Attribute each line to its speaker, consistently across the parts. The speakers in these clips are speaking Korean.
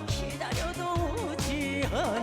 Speaker 1: 기다려도 오지 않아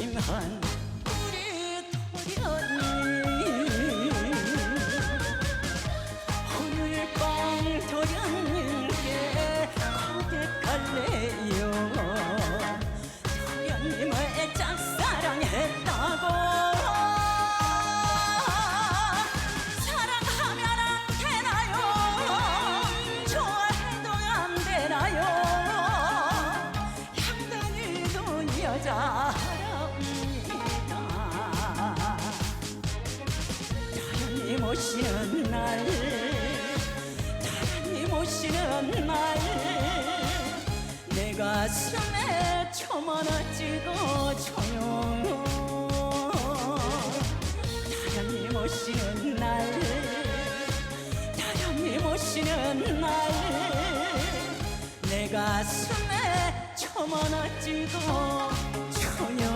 Speaker 1: 우리 도련님 오늘 밤 도련님께 고백할래요? 도련님을 짝사랑했다고 여자 오시는 날 다른님 오시는 날 내 가슴에 초만어지고 조용 다른님 오시는 날 다른님 오시는 날 내 가슴에 초만어지고 조용